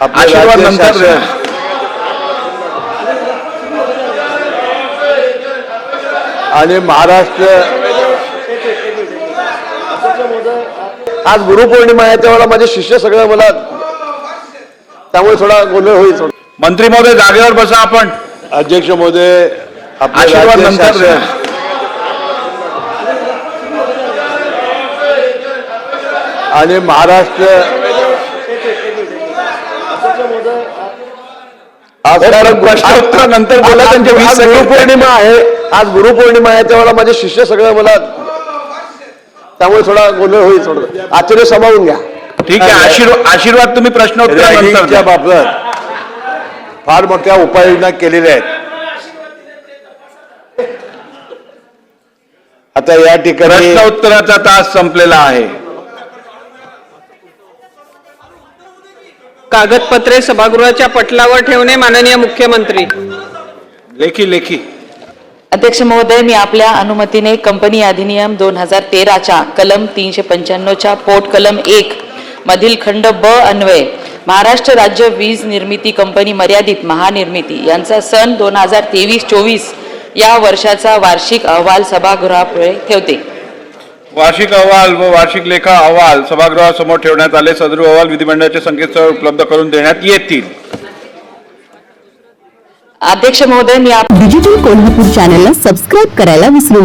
आशीर्वाद नंतर आणि महाराष्ट्र आज गुरुपौर्णिमा आहे त्यावेळेला माझे शिष्य सगळं मला त्यामुळे थोडा गोंधळ होईल. मंत्री महोदय जागेवर बसा आपण. अध्यक्ष महोदय आशीर्वाद नंतर आणि महाराष्ट्र नंतर बोला, आज- त्यांचे वीस. गुरुपौर्णिमा आहे. आज गुरुपौर्णिमा आहे त्यावेळेला माझे शिष्य सगळं मला त्यामुळे थोडा गोंधळ होईल थोडं. आश्चर्य सांभाळून घ्या. ठीक आहे आशीर्वाद आशीर्वाद तुम्ही रॅगिंगच्या द्या. बाबत फार मोठ्या उपाययोजना केलेल्या आहेत. आता या ठिकाणी प्रश्नोत्तराचा तास संपलेला आहे. कागदपत्रे सभागृहाच्या पटलावर ठेवणे माननीय मुख्यमंत्री. लेखी लेखी. अध्यक्ष महोदय मी आपल्या अनुमतीने कंपनी अधिनियम दोन हजार तेराच्या कलम तीनशे पंच्याण्णवच्या पोट कलम एक मधील खंड ब अन्वये महाराष्ट्र राज्य वीज निर्मिती कंपनी मर्यादित महानिर्मिती यांचा सन दोन हजार तेवीस चोवीस या वर्षाचा वार्षिक अहवाल सभागृहापुढे ठेवते. वार्षिक अहवाल व वार्षिक लेखा अहवाल सभागृहासमोर ठेवण्यात आले. सदर अहवाल विधिमंडळाच्या संकेतस्थळावर उपलब्ध करून देण्यात येतील. अध्यक्ष महोदय मी आप डिजिटल कोल्हापूर चॅनलला सबस्क्राईब करायला विसरू नका.